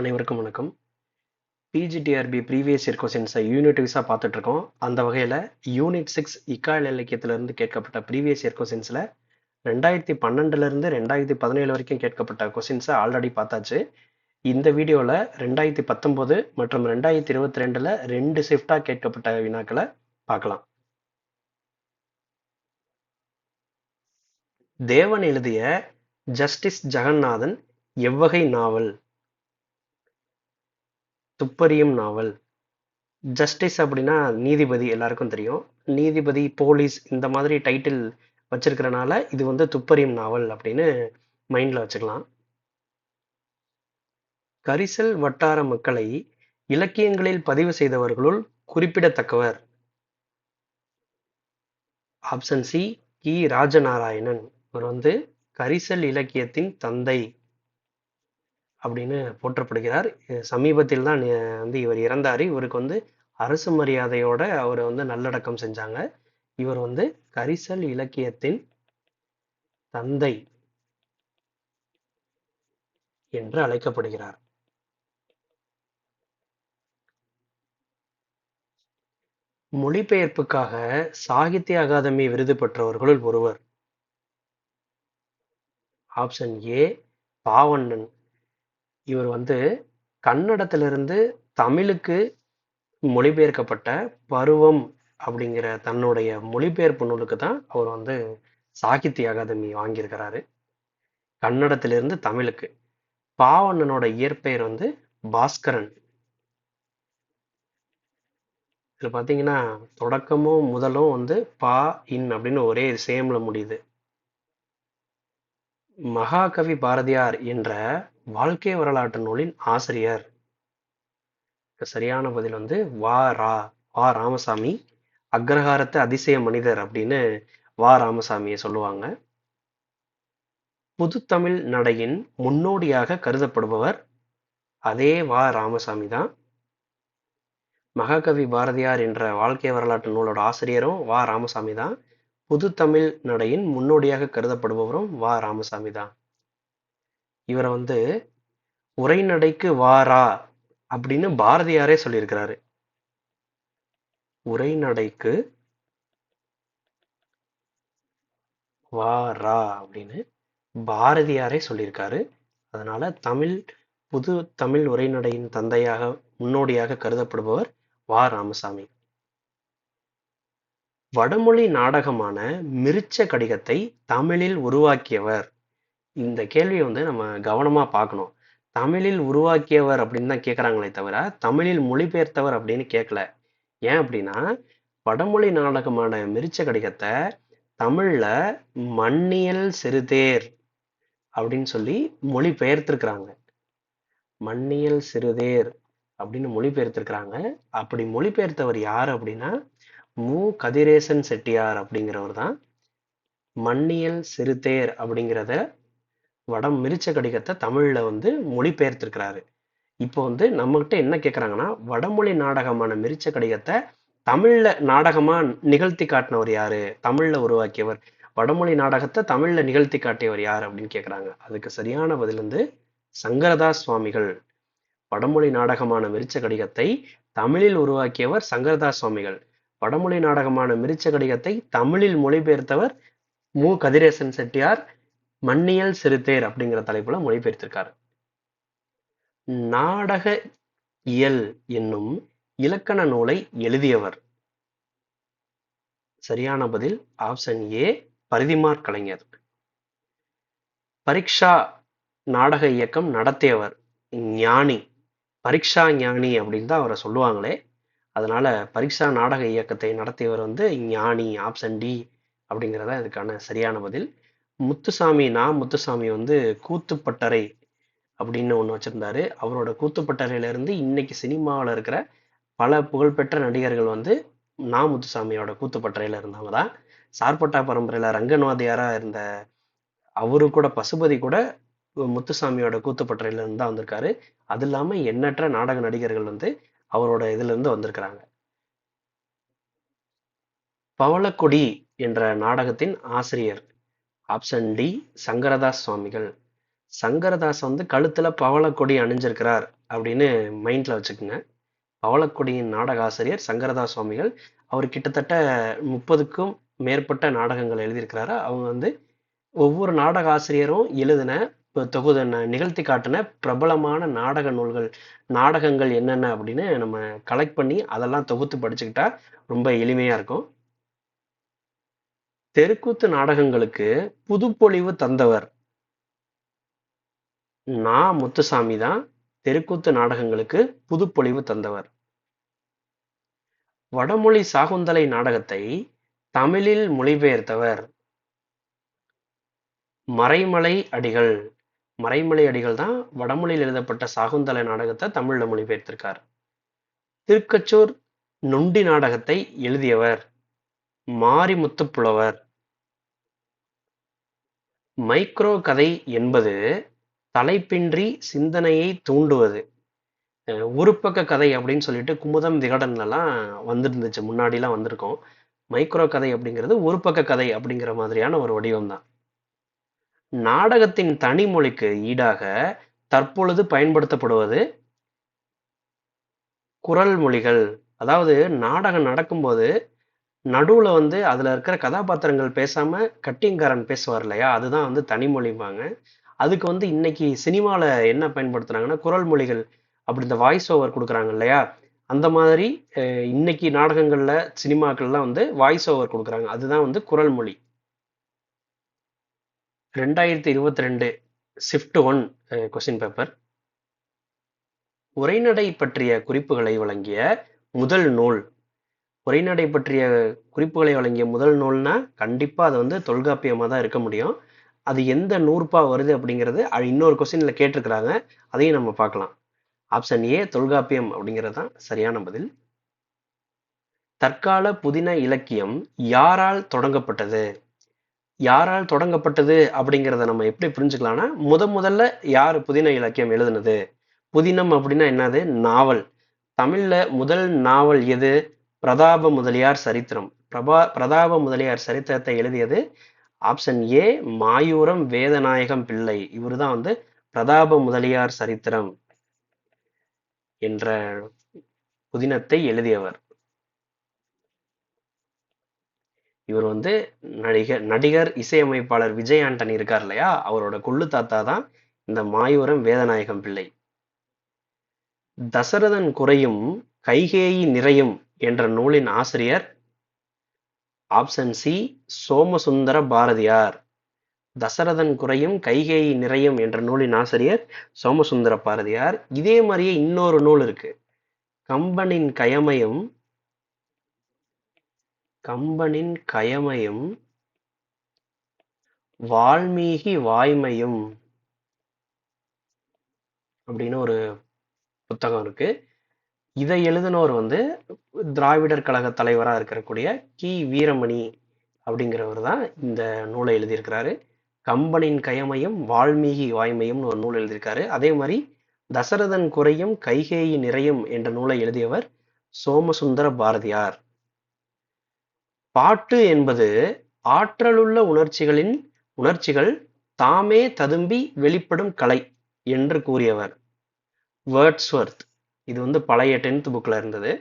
அனைவருக்கும் வணக்கம். PGTRB previous year கொஸ்டின்ஸை யூனிட் வைஸாக பார்த்துட்ருக்கோம். அந்த வகையில் யூனிட் சிக்ஸ் இக்கால் இலக்கியத்திலிருந்து கேட்கப்பட்ட ப்ரீவியஸ் இயர் கொஸ்டின்ஸில் ரெண்டாயிரத்தி பன்னெண்டுலேருந்து ரெண்டாயிரத்தி பதினேழு வரைக்கும் கேட்கப்பட்ட கொஸ்டின்ஸை ஆல்ரெடி பார்த்தாச்சு. இந்த வீடியோவில் ரெண்டாயிரத்தி பத்தொம்போது மற்றும் ரெண்டாயிரத்தி இருபத்தி ரெண்டில் ரெண்டு ஷிஃப்டாக கேட்கப்பட்ட வினாக்களை பார்க்கலாம். தேவன் எழுதிய ஜஸ்டிஸ் ஜெகநாதன் எவ்வகை நாவல்? துப்பறியும் நாவல். ஜஸ்டிஸ் அப்படின்னா நீதிபதி எல்லாருக்கும் தெரியும். நீதிபதி போலீஸ் இந்த மாதிரி டைட்டில் வச்சிருக்கிறனால இது வந்து துப்பறியும் நாவல் அப்படின்னு மைண்டில் வச்சுக்கலாம். கரிசல் வட்டார மக்களை இலக்கியங்களில் பதிவு செய்தவர்களுள் குறிப்பிடத்தக்கவர். ஆப்ஷன் சி கி. ராஜநாராயணன். இவர் வந்து கரிசல் இலக்கியத்தின் தந்தை. அப்படின்னு போற்றப்படுகிறார். சமீபத்தில் தான் வந்து இவர் இறந்தார். இவருக்கு வந்து அரசு மரியாதையோட அவரை வந்து நல்லடக்கம் செஞ்சாங்க. இவர் வந்து கரிசல் இலக்கியத்தின் தந்தை என்று அழைக்கப்படுகிறார். மொழிபெயர்ப்புக்காக சாகித்ய அகாதமி விருது பெற்றவர்களுள் ஒருவர். Option A Paavannan. இவர் வந்து கன்னடத்திலிருந்து தமிழுக்கு மொழிபெயர்க்கப்பட்ட பருவம் அப்படிங்கிற தன்னுடைய மொழிபெயர்ப்பு நூலுக்கு தான் அவர் வந்து சாகித்ய அகாதமி வாங்கியிருக்கிறாரு. கன்னடத்திலிருந்து தமிழுக்கு. பாவண்ணனோட இயற்பெயர் வந்து பாஸ்கரன். இதில் பார்த்தீங்கன்னா தொடக்கமும் முதலும் வந்து பா இன் அப்படின்னு ஒரே சேமில் முடியுது. மகாகவி பாரதியார் என்ற வாழ்க்கை வரலாற்று நூலின் ஆசிரியர். சரியான பதில் வந்து வா ரா வா ராமசாமி அக்ரஹாரத்து அதிசய மனிதர் அப்படின்னு வா ராமசாமியை சொல்லுவாங்க. புதுத்தமிழ் நடையின் முன்னோடியாக கருதப்படுபவர் அதே வா ராமசாமி தான். மகாகவி பாரதியார் என்ற வாழ்க்கை வரலாற்று நூலோட ஆசிரியரும் வா ராமசாமி தான். புதுத்தமிழ் நடையின் முன்னோடியாக கருதப்படுபவரும் வா. ராமசாமி தான். இவரை வந்து உரைநடைக்கு வாரா அப்படின்னு பாரதியாரே சொல்லியிருக்கிறாரு. உரைநடைக்கு வாரா அப்படின்னு பாரதியாரே சொல்லியிருக்காரு. அதனால தமிழ் புது தமிழ் உரைநடையின் தந்தையாக முன்னோடியாக கருதப்படுபவர் வா. ராமசாமி. வடமொழி நாடகமான மிருச்ச கடிகத்தை தமிழில் உருவாக்கியவர். இந்த கேள்வியை வந்து நம்ம கவனமா பார்க்கணும். தமிழில் உருவாக்கியவர் அப்படின்னு தான் கேட்குறாங்களே தவிர தமிழில் மொழிபெயர்த்தவர் அப்படின்னு கேட்கல ஏன் அப்படின்னா வடமொழி நாடகமான மிருச்ச கடிகத்தை தமிழ்ல மண்ணியல் சிறுதேர் அப்படின்னு சொல்லி மொழிபெயர்த்திருக்கிறாங்க. மண்ணியல் சிறுதேர் அப்படின்னு மொழிபெயர்த்திருக்கிறாங்க. அப்படி மொழிபெயர்த்தவர் யார் அப்படின்னா மு. கதிரேசன் செட்டியார் அப்படிங்கிறவர் தான் மண்ணியல் சிறுதேர் அப்படிங்கிறத வடம் மிரிச்ச கடிகத்தை தமிழில் வந்து மொழிபெயர்த்திருக்கிறாரு. இப்போ வந்து நம்மகிட்ட என்ன கேட்குறாங்கன்னா வடமொழி நாடகமான மிரிச்ச கடிகத்தை தமிழில் நாடகமாக நிகழ்த்தி காட்டினவர் யாரு? தமிழில் உருவாக்கியவர். வடமொழி நாடகத்தை தமிழில் நிகழ்த்தி காட்டியவர் யார் அப்படின்னு கேட்குறாங்க அதுக்கு சரியான பதில் வந்து சங்கரதாஸ் சுவாமிகள் வடமொழி நாடகமான மிரிச்ச கடிகத்தை தமிழில் உருவாக்கியவர் சங்கரதாஸ் சுவாமிகள் வடமொழி நாடகமான மிரிச்ச கடிகத்தை தமிழில் மொழிபெயர்த்தவர் மு. கதிரேசன் செட்டியார் மன்னியல் சிறுதேர் அப்படிங்கிற தலைப்புல மொழிபெயர்த்திருக்காரு. நாடக இயல் என்னும் இலக்கண நூலை எழுதியவர். சரியான பதில் ஆப்ஷன் ஏ பரிதிமார் கலைஞர். பரீட்சா நாடக இயக்கம் நடத்தியவர் ஞானி. பரீட்சா ஞானி அப்படின்னு தான் அவரை சொல்லுவாங்களே. அதனால பரீட்சா நாடக இயக்கத்தை நடத்தியவர் வந்து ஞானி ஆப்ஷன் டி அப்படிங்கிறதா இதுக்கான சரியான பதில். முத்துசாமி நா முத்துசாமி வந்து கூத்துப்பட்டறை அப்படின்னு ஒன்று வச்சுருந்தாரு. அவரோட கூத்துப்பட்டறையிலேருந்து இன்னைக்கு சினிமாவில் இருக்கிற பல புகழ்பெற்ற நடிகர்கள் வந்து நா முத்துசாமியோட கூத்துப்பட்டறையில் இருந்தவங்க தான். சார்பட்டா பரம்பரையில் ரங்கன்வாதியாராக இருந்த அவரு கூட பசுபதி கூட முத்துசாமியோட கூத்துப்பட்டறையிலேருந்து தான் வந்திருக்காரு. அது இல்லாமல் எண்ணற்ற நாடக நடிகர்கள் வந்து அவரோட இதிலிருந்து வந்திருக்கிறாங்க. பவளக்கொடி என்ற நாடகத்தின் ஆசிரியர் ஆப்ஷன் டி சங்கரதாஸ் சுவாமிகள். சங்கரதாஸ் வந்து கழுத்தில் பவளக்கொடி அணிஞ்சிருக்கிறார் அப்படின்னு மைண்டில் வச்சுக்கோங்க. பவளக்கொடியின் நாடக ஆசிரியர் சங்கரதாஸ் சுவாமிகள் அவர் கிட்டத்தட்ட முப்பதுக்கும் மேற்பட்ட நாடகங்கள் எழுதியிருக்கிறாரு. அவங்க வந்து ஒவ்வொரு நாடக ஆசிரியரும் எழுதின தொகுதி நிகழ்த்தி காட்டின பிரபலமான நாடக நூல்கள் நாடகங்கள் என்னென்ன அப்படின்னு நம்ம கலெக்ட் பண்ணி அதெல்லாம் தொகுத்து படிச்சுக்கிட்டா ரொம்ப எளிமையா இருக்கும். தெருக்கூத்து நாடகங்களுக்கு புதுப்பொழிவு தந்தவர் நா. முத்துசாமி தான் தெருக்கூத்து நாடகங்களுக்கு புதுப்பொழிவு தந்தவர். வடமொழி சாகுந்தலை நாடகத்தை தமிழில் மொழிபெயர்த்தவர் மறைமலை அடிகள் மறைமலை அடிகள் தான் வடமொழியில் எழுதப்பட்ட சாகுந்தலை நாடகத்தை தமிழில் மொழிபெயர்த்திருக்கார். திருக்கச்சூர் நொண்டி நாடகத்தை எழுதியவர் மாரிமுத்துப்புலவர். மைக்ரோ கதை என்பது தலைப்பின்றி சிந்தனையை தூண்டுவது. உருப்பக்க கதை அப்படின்னு சொல்லிட்டு குமுதம் விகடன்லலாம் வந்துருந்துச்சு முன்னாடிலாம் வந்திருக்கோம். மைக்ரோ கதை அப்படிங்கிறது உருப்பக்க கதை அப்படிங்கிற மாதிரியான ஒரு வடிவம் தான் நாடகத்தின் தனிமொழிக்கு ஈடாக தற்பொழுது பயன்படுத்தப்படுவது குரல் மொழிகள். அதாவது நாடகம் நடக்கும்போது நடுவில் வந்து அதில் இருக்கிற கதாபாத்திரங்கள் பேசாமல் கட்டிங்காரன் பேசுவார் இல்லையா? அதுதான் வந்து தனிமொழிம்பாங்க அதுக்கு வந்து இன்னைக்கு சினிமாவில் என்ன பயன்படுத்துகிறாங்கன்னா குரல் மொழிகள் அப்படி இந்த வாய்ஸ் ஓவர் கொடுக்குறாங்க இல்லையா? அந்த மாதிரி இன்னைக்கு நாடகங்களில் சினிமாக்கள்லாம் வந்து வாய்ஸ் ஓவர் கொடுக்குறாங்க. அதுதான் வந்து குரல் மொழி. ரெண்டாயிரத்தி இருபத்தி ரெண்டு ஷிஃப்ட் ஒன் கொஸ்டின் பேப்பர் உரைநடை பற்றிய குறிப்புகளை வழங்கிய முதல் நூல். உரைநடை பற்றிய குறிப்புகளை வழங்கிய முதல் நூல்னா கண்டிப்பாக அது வந்து தொல்காப்பியமாக தான் இருக்க முடியும். அது எந்த நூற்பா வருது அப்படிங்கிறது அது இன்னொரு கொஸ்டினில் கேட்டிருக்கிறாங்க. அதையும் நம்ம பார்க்கலாம். ஆப்ஷன் ஏ தொல்காப்பியம் அப்படிங்கிறது தான் சரியான பதில். தற்கால புதின இலக்கியம் யாரால் தொடங்கப்பட்டது? யாரால் தொடங்கப்பட்டது அப்படிங்கிறத நம்ம எப்படி புரிஞ்சுக்கலாம்னா முத முதல்ல யார் புதின இலக்கியம் எழுதுனது? புதினம் அப்படின்னா என்னது? நாவல். தமிழ்ல முதல் நாவல் எது? பிரதாப முதலியார் சரித்திரம். பிரபா பிரதாப முதலியார் சரித்திரத்தை எழுதியது ஆப்ஷன் ஏ மாயூரம் வேதநாயகம் பிள்ளை. இவர் தான் வந்து பிரதாப முதலியார் சரித்திரம் என்ற புதினத்தை எழுதியவர். இவர் வந்து நடிகர் நடிகர் இசையமைப்பாளர் விஜய் ஆண்டனி இருக்கார் இல்லையா? அவரோட கொள்ளு தாத்தா தான் இந்த மாயூரம் வேதநாயகம் பிள்ளை. தசரதன் குறையும் கைகேயி நிறையும் என்ற நூலின் ஆசிரியர் ஆப்ஷன் சி சோமசுந்தர பாரதியார். தசரதன் குறையும் கைகேயி நிறையும் என்ற நூலின் ஆசிரியர் சோமசுந்தர பாரதியார். இதே மாதிரியே இன்னொரு நூல் இருக்கு. கம்பனின் கயமையும் கம்பனின் கயமையும் வால்மீகி வாய்மையும் அப்படின்னு ஒரு புத்தகம் இருக்கு. இதை எழுதினவர் வந்து திராவிடர் கழக தலைவராக இருக்கக்கூடிய கி. வீரமணி அப்படிங்கிறவர் தான் இந்த நூலை எழுதியிருக்கிறாரு. கம்பனின் கயமையும் வால்மீகி வாய்மையும்னு ஒரு நூல் எழுதியிருக்காரு. அதே மாதிரி தசரதன் குறையும் கைகேயி நிறையும் என்ற நூலை எழுதியவர் சோமசுந்தர பாரதியார். பாட்டு என்பது ஆற்றலுள்ள உணர்ச்சிகளின் உணர்ச்சிகள் தாமே ததும்பி வெளிப்படும் கலை என்று கூறியவர். வேர்ட்ஸ்வர்த் இது வந்து பழைய டென்த் புக்ல இருந்தது.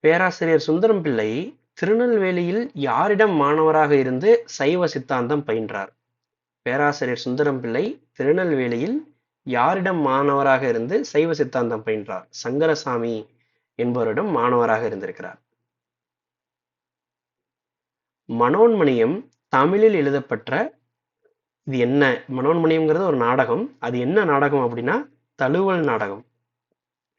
பேராசிரியர் சுந்தரம் பிள்ளை திருநெல்வேலியில் யாரிடம் மாணவராக இருந்து சைவ சித்தாந்தம் பயின்றார்? பேராசிரியர் சுந்தரம் பிள்ளை திருநெல்வேலியில் யாரிடம் மாணவராக இருந்து சைவ சித்தாந்தம் பயின்றார்? சங்கரசாமி. என்பவரிடம் மாணவராக இருந்திருக்கிறார். மனோன்மணியம் தமிழில் எழுதப்பட்ட இது என்ன? மனோன்மணியம்ங்கிறது ஒரு நாடகம். அது என்ன நாடகம் அப்படின்னா தழுவல் நாடகம்.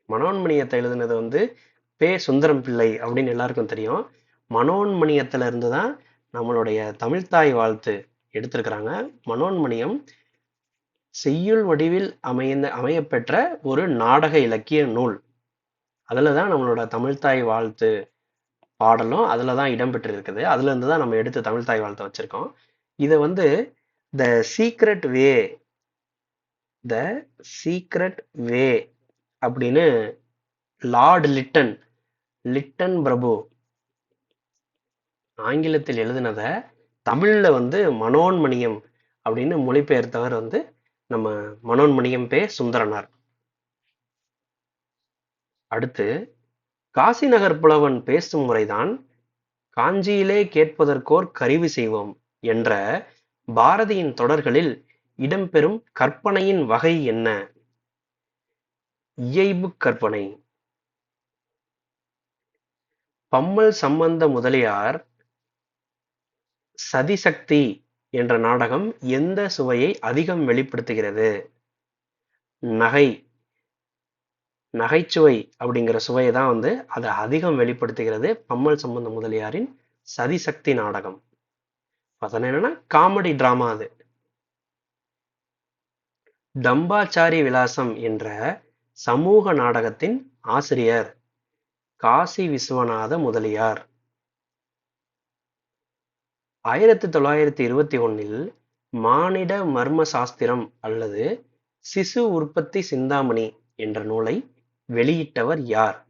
மனோன்மணியத்தை எழுதுனது வந்து பே. சுந்தரம் பிள்ளை அப்படின்னு எல்லாருக்கும் தெரியும். மனோன்மணியத்துல இருந்து தான் நம்மளுடைய தமிழ்தாய் வாழ்த்து எடுத்திருக்கிறாங்க. மனோன்மணியம் செய்யுள் வடிவில் அமைந்த அமையப்பெற்ற ஒரு நாடக இலக்கிய நூல். அதில் தான் நம்மளோட தமிழ்த்தாய் வாழ்த்து பாடலும் அதில் தான் இடம்பெற்று இருக்குது அதுலேருந்து தான் நம்ம எடுத்து தமிழ்த்தாய் வாழ்த்தை வச்சிருக்கோம். இதை வந்து the secret way the secret வே அப்படின்னு லார்டு லிட்டன் லிட்டன் பிரபு ஆங்கிலத்தில் எழுதினதை தமிழில் வந்து மனோன்மணியம் அப்படின்னு மொழிபெயர்த்தவர் வந்து நம்ம மனோன்மணியம் பே சுந்தரனார். அடுத்து காசி நகர் புலவன் பேசும் முறைதான் காஞ்சியிலே கேட்பதற்கோர் கருவி செய்வோம் என்ற பாரதியின் தொடர்களில் இடம்பெறும் கற்பனையின் வகை என்ன? இயைபு கற்பனை. பம்மல் சம்பந்த முதலியார் சதிசக்தி என்ற நாடகம் எந்த சுவையை அதிகம் வெளிப்படுத்துகிறது? நகை. நகைச்சுவை அப்படிங்கிற சுவையை தான் வந்து அதை அதிகம் வெளிப்படுத்துகிறது பம்மல் சம்பந்த முதலியாரின் சதிசக்தி நாடகம். அதனை என்னன்னா காமெடி டிராமா அது. டம்பாச்சாரி விலாசம் என்ற சமூக நாடகத்தின் ஆசிரியர் காசி விஸ்வநாத முதலியார். ஆயிரத்தி தொள்ளாயிரத்தி இருபத்தி ஒன்னில் மானிட மர்ம சாஸ்திரம் அல்லது சிசு உற்பத்தி சிந்தாமணி என்ற நூலை வெளியிட்டவர் யார்?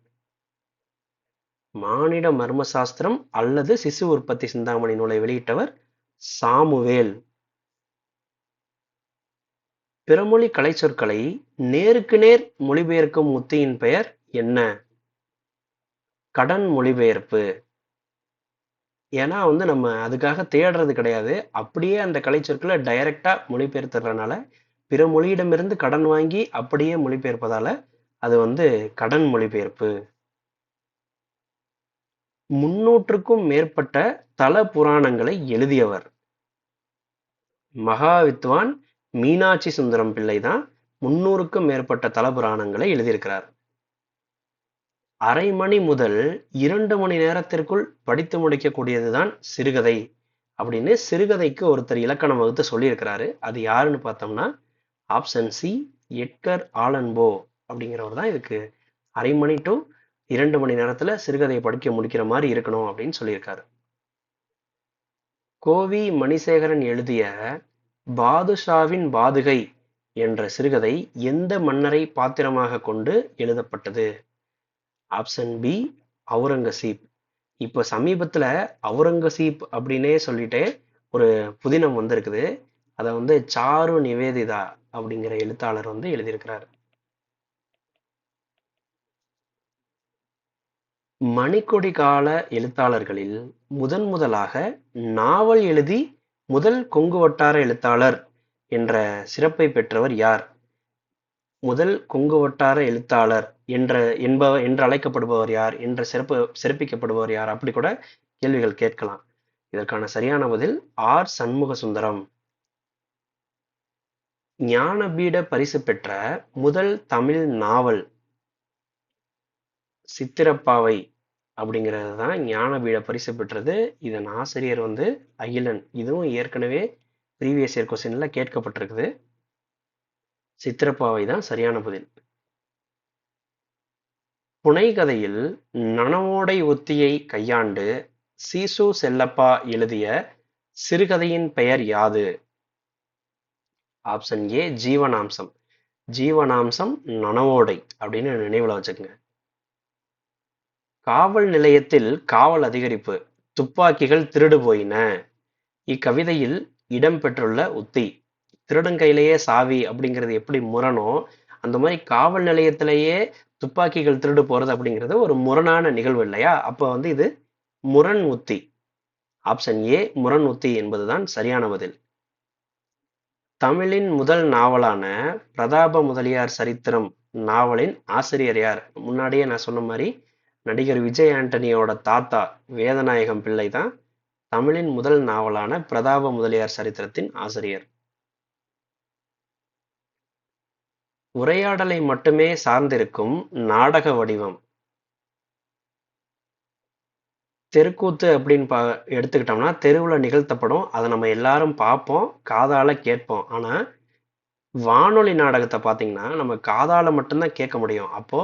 மானிட மர்ம சாஸ்திரம் அல்லது சிசு உற்பத்தி சிந்தாமணி நூலை வெளியிட்டவர் சாமுவேல். பிறமொழி கலைச்சொற்களை நேருக்கு நேர் மொழிபெயர்க்கும் உத்தியின் பெயர் என்ன? கடன் மொழிபெயர்ப்பு. ஏன்னா வந்து நம்ம அதுக்காக தேடுறது கிடையாது. அப்படியே அந்த கலைச்சொற்களை டைரக்டா மொழிபெயர்த்துறதுனால பிற மொழியிடமிருந்து கடன் வாங்கி அப்படியே மொழிபெயர்ப்பதால அது வந்து கடன் மொழிபெயர்ப்பு. முன்னூற்றுக்கும் மேற்பட்ட தல புராணங்களை எழுதியவர். மகாவித்வான் மீனாட்சி சுந்தரம் பிள்ளை தான் முன்னூறுக்கும் மேற்பட்ட தல புராணங்களை எழுதியிருக்கிறார். அரை மணி முதல் இரண்டு மணி நேரத்திற்குள் படித்து முடிக்கக்கூடியதுதான் சிறுகதை அப்படின்னு சிறுகதைக்கு ஒருத்தர் இலக்கணம் வகுத்து சொல்லியிருக்கிறாரு. அது யாருன்னு பார்த்தோம்னா ஆப்ஷன் சி எட்கர் ஆலன்போ அப்படிங்கிறவர் தான் இதுக்கு அரை மணி டு இரண்டு மணி நேரத்துல சிறுகதையை படிக்க முடிக்கிற மாதிரி இருக்கணும் அப்படின்னு சொல்லியிருக்காரு. கோவி மணிசேகரன் எழுதிய பாதுஷாவின் பாதுகை என்ற சிறுகதை எந்த மன்னரை பாத்திரமாக கொண்டு எழுதப்பட்டது? Option B Aurangzeb. இப்போ சமீபத்துல அவுரங்கசீப் அப்படின்னே சொல்லிட்டு ஒரு புதினம் வந்திருக்குது. அதை வந்து சாரு நிவேதிதா அப்படிங்கிற எழுத்தாளர் வந்து எழுதியிருக்கிறார். மணிக்கொடி கால எழுத்தாளர்களில் முதன் முதலாக நாவல் எழுதி முதல் கொங்கு வட்டார எழுத்தாளர் என்ற சிறப்பை பெற்றவர் யார்? முதல் கொங்கு வட்டார எழுத்தாளர் என்ற என்பவர் என்று அழைக்கப்படுபவர் யார்? என்ற சிறப்பு சிறப்பிக்கப்படுபவர் யார்? அப்படி கூட கேள்விகள் கேட்கலாம். இதற்கான சரியான பதில் ஆர். சண்முக சுந்தரம் ஞானபீட பரிசு பெற்ற முதல் தமிழ் நாவல் சித்திரப்பாவை அப்படிங்கிறது தான் ஞானபீட பரிசு பெற்றது. இதன் ஆசிரியர் வந்து அகிலன். இதுவும் ஏற்கனவே ப்ரீவியஸ் இயர் கொஸ்டின்ல கேட்கப்பட்டிருக்குது. சித்திரப்பாவை தான் சரியான பதில். புனைகதையில் நனவோடை ஒத்தியை கையாண்டு சீசு செல்லப்பா எழுதிய சிறுகதையின் பெயர் யாது? ஆப்ஷன் ஏ ஜீவனாம்சம். ஜீவனாம்சம் நனவோடை அப்படின்னு நினைவில் வச்சுக்கோங்க. காவல் நிலையத்தில் காவல் அதிகரிப்பு துப்பாக்கிகள் திருடு போயின. இக்கவிதையில் இடம்பெற்றுள்ள உத்தி திருடங்கையிலேயே சாவி அப்படிங்கிறது எப்படி முரணோ அந்த மாதிரி காவல் நிலையத்திலேயே துப்பாக்கிகள் திருடு போறது அப்படிங்கிறது ஒரு முரணான நிகழ்வு இல்லையா? அப்போ வந்து இது முரண் உத்தி. ஆப்ஷன் ஏ முரண் உத்தி என்பதுதான் சரியான பதில். தமிழின் முதல் நாவலான பிரதாப முதலியார் சரித்திரம் நாவலின் ஆசிரியர் யார்? முன்னாடியே நான் சொன்ன மாதிரி நடிகர் விஜய் ஆண்டனியோட தாத்தா வேதநாயகம் பிள்ளை தான் தமிழின் முதல் நாவலான பிரதாப முதலியார் சரித்திரத்தின் ஆசிரியர். உரையாடலை மட்டுமே சார்ந்திருக்கும் நாடக வடிவம். தெருக்கூத்து அப்படின்னு பா எடுத்துக்கிட்டோம்னா தெருவில் நிகழ்த்தப்படும். அதை நம்ம எல்லாரும் பார்ப்போம் காதால கேட்போம். ஆனா வானொலி நாடகத்தை பார்த்தீங்கன்னா நம்ம காதால மட்டும்தான் கேட்க முடியும். அப்போ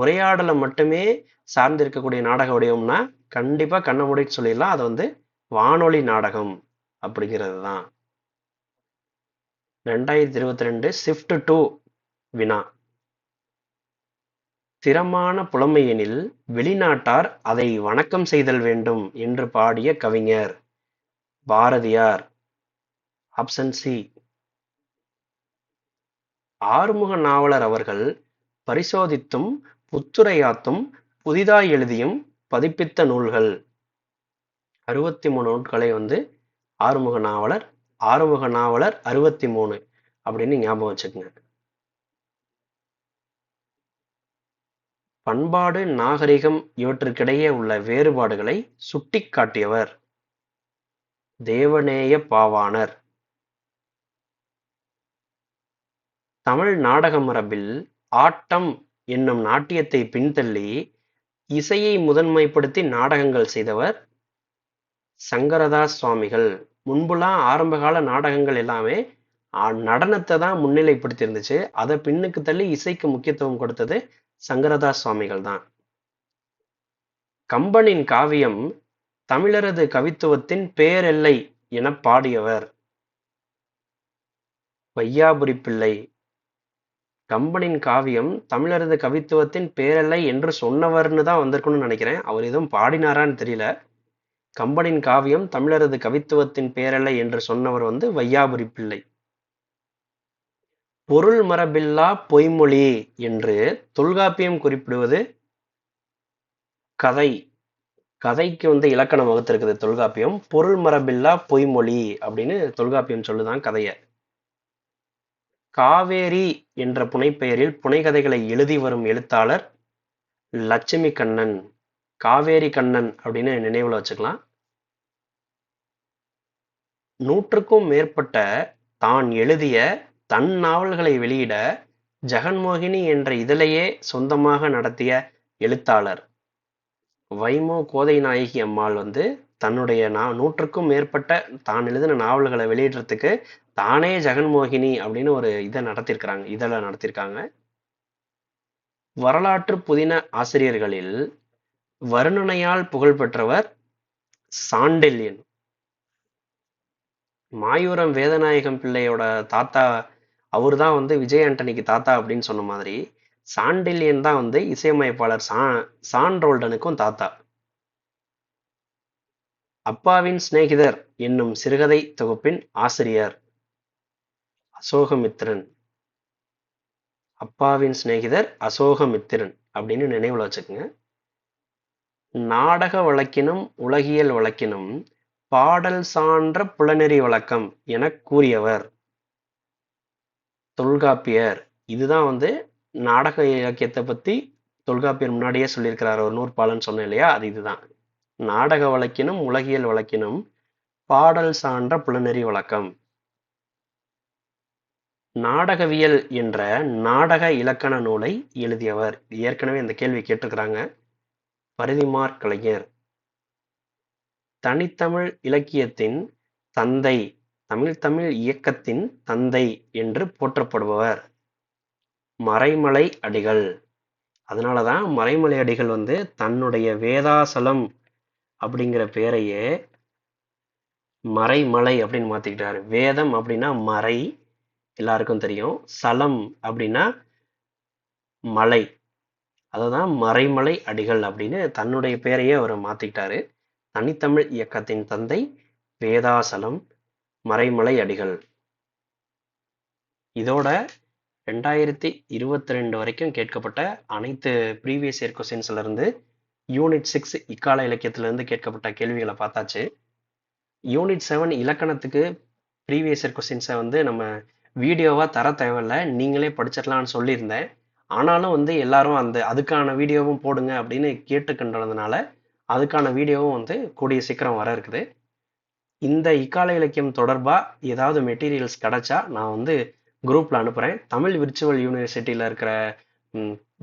உரையாடலை மட்டுமே சார்ந்து இருக்கக்கூடிய நாடக வடிவம்னா கண்டிப்பா கண்ண மூடிட்டு சொல்லிடலாம். அது வந்து வானொலி நாடகம் அப்படிங்கிறது தான். ரெண்டாயிரத்தி இருபத்தி ரெண்டு ஷிஃப்ட் டூ வினா. திறமான புலமையெனில் வெளிநாட்டார் அதை வணக்கம் செய்தல் வேண்டும் என்று பாடிய கவிஞர் பாரதியார். ஆப்ஷன் சி ஆறுமுக நாவலர் அவர்கள் பரிசோதித்தும் புத்துரையாத்தும் புதிதாய் எழுதியும் பதிப்பித்த நூல்கள். அறுபத்தி மூணு நூல்களை வந்து ஆறுமுக நாவலர் ஆறுமுக நாவலர் அறுபத்தி மூணு அப்படின்னு ஞாபகம் வச்சுக்கோங்க. பண்பாடு நாகரிகம் இவற்றுக்கிடையே உள்ள வேறுபாடுகளை சுட்டிக்காட்டியவர் தேவநேய பாவாணர். தமிழ் நாடக மரபில் ஆட்டம் என்னும் நாட்டியத்தை பின்தள்ளி இசையை முதன்மைப்படுத்தி நாடகங்கள் செய்தவர் சங்கரதாஸ் சுவாமிகள். முன்புலாம் ஆரம்பகால நாடகங்கள் எல்லாமே நடனத்தை தான் முன்னிலைப்படுத்தி இருந்துச்சு அதை பின்னுக்கு தள்ளி இசைக்கு முக்கியத்துவம் கொடுத்தது சங்கரதாஸ் சுவாமிகள் தான். கம்பனின் காவியம் தமிழரது கவித்துவத்தின் பேரெல்லை என பாடியவர். வையாபுரி பிள்ளை கம்பனின் காவியம் தமிழரது கவித்துவத்தின் பேரல்லை என்று சொன்னவர்னு தான் வந்திருக்கணும்னு நினைக்கிறேன். அவர் எதுவும் பாடினாரான்னு தெரியல. கம்பனின் காவியம் தமிழரது கவித்துவத்தின் பேரல்லை என்று சொன்னவர் வந்து வையாபுரி பிள்ளை. பொருள் மரபில்லா பொய்மொழி என்று தொல்காப்பியம் குறிப்பிடுவது கதை. கதைக்கு வந்து இலக்கணம் வகுத்திருக்குது தொல்காப்பியம். பொருள் மரபில்லா பொய்மொழி அப்படின்னு தொல்காப்பியம் சொல்லுதான் கதையை. காவேரி என்ற புனைப்பெயரில் புனைகதைகளை எழுதி வரும் எழுத்தாளர் லட்சுமி கண்ணன். காவேரி கண்ணன் அப்படின்னு நினைவுல வச்சுக்கலாம். நூற்றுக்கும் மேற்பட்ட தான் எழுதிய தன் நாவல்களை வெளியிட ஜெகன்மோகினி என்ற இதழையே சொந்தமாக நடத்திய எழுத்தாளர் வைமோ கோதை நாயகி அம்மாள் வந்து தன்னுடைய நா நூற்றுக்கும் மேற்பட்ட தான் எழுதின நாவல்களை வெளியிடுறதுக்கு தானே ஜெகன்மோகினி அப்படின்னு ஒரு இதை நடத்தியிருக்கிறாங்க இதழை நடத்தியிருக்காங்க. வரலாற்று புதின ஆசிரியர்களில் வருணனையால் புகழ் பெற்றவர் சாண்டில்யன். மாயூரம் வேதநாயகம் பிள்ளையோட தாத்தா அவர் தான் வந்து விஜய் ஆண்டனிக்கு தாத்தா அப்படின்னு சொன்ன மாதிரி சாண்டில்யன் தான் வந்து இசையமைப்பாளர் சா சான்ரோல்டனுக்கும் தாத்தா. அப்பாவின் சிநேகிதர் என்னும் சிறுகதை தொகுப்பின் ஆசிரியர். அசோகமித்திரன். அப்பாவின் சிநேகிதர் அசோகமித்திரன் அப்படின்னு நினைவுல வச்சுக்கோங்க. நாடக வழக்கினும் உலகியல் வழக்கினும் பாடல் சான்ற புலநெறி வழக்கம் என கூறியவர். தொல்காப்பியர். இதுதான் வந்து நாடக இலக்கியத்தை பத்தி தொல்காப்பியர் முன்னாடியே சொல்லியிருக்கிறார் ஒரு நூற்பாலன்னு சொன்னேன் இல்லையா? அது இதுதான். நாடக வழக்கினும் உலகியல் வழக்கினும் பாடல் சான்ற புலநெறி வழக்கம். நாடகவியல் என்ற நாடக இலக்கண நூலை எழுதியவர். ஏற்கனவே இந்த கேள்வி கேட்டிருக்கிறாங்க. பரிதிமார் கலைஞர். தனித்தமிழ் இலக்கியத்தின் தந்தை தமிழ் தமிழ் இயக்கத்தின் தந்தை என்று போற்றப்படுபவர். மறைமலை அடிகள். அதனால தான் மறைமலை அடிகள் வந்து தன்னுடைய வேதாசலம் அப்படிங்கிற பேரையே மறைமலை அப்படின்னு மாத்திக்கிட்டாரு. வேதம் அப்படின்னா மறை எல்லாருக்கும் தெரியும். சலம் அப்படின்னா மலை. அதுதான் மறைமலை அடிகள் அப்படின்னு தன்னுடைய பேரையே அவர் மாத்திக்கிட்டாரு. தனித்தமிழ் இயக்கத்தின் தந்தை வேதாசலம் மறைமலை அடிகள். இதோட ரெண்டாயிரத்தி இருபத்தி ரெண்டு வரைக்கும் கேட்கப்பட்ட அனைத்து ப்ரீவியஸ் இயர் கொஸ்டின்ஸ்ல இருந்து யூனிட் சிக்ஸ் இக்கால இலக்கியத்துலேருந்து கேட்கப்பட்ட கேள்விகளை பார்த்தாச்சு. யூனிட் செவன் இலக்கணத்துக்கு ப்ரீவியஸ் இயர் கொஸ்டின்ஸை வந்து நம்ம வீடியோவாக தர தேவையில்ல. நீங்களே படிச்சிடலாம்னு சொல்லியிருந்தேன். ஆனாலும் வந்து எல்லாரும் அந்த அதுக்கான வீடியோவும் போடுங்க அப்படின்னு கேட்டுக்கின்றதுனால அதுக்கான வீடியோவும் வந்து கூடிய சீக்கிரம் வர இருக்குது. இந்த இக்கால இலக்கியம் தொடர்பாக ஏதாவது மெட்டீரியல்ஸ் கிடைச்சா நான் வந்து குரூப்பில் அனுப்புகிறேன் தமிழ் விர்ச்சுவல் யூனிவர்சிட்டியில் இருக்கிற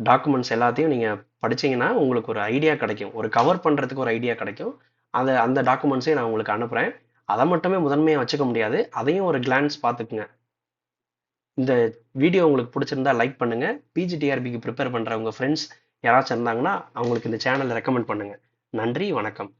டாக்குமெண்ட்ஸ் எல்லாத்தையும் நீங்கள் படிச்சீங்கன்னா உங்களுக்கு ஒரு ஐடியா கிடைக்கும். ஒரு கவர் பண்ணுறதுக்கு ஒரு ஐடியா கிடைக்கும். அதை அந்த டாக்குமெண்ட்ஸையும் நான் உங்களுக்கு அனுப்புகிறேன் அதை மட்டுமே முதன்மையாக வச்சுக்க முடியாது. அதையும் ஒரு கிளான்ஸ் பார்த்துக்குங்க. இந்த வீடியோ உங்களுக்கு பிடிச்சிருந்தா லைக் பண்ணுங்க. பிஜிடிஆர்பிக்கு ப்ரிப்பேர் பண்ணுறவங்க ஃப்ரெண்ட்ஸ் யாராச்சும் இருந்தாங்கன்னா அவங்களுக்கு இந்த சேனலை ரெக்கமெண்ட் பண்ணுங்க. நன்றி வணக்கம்.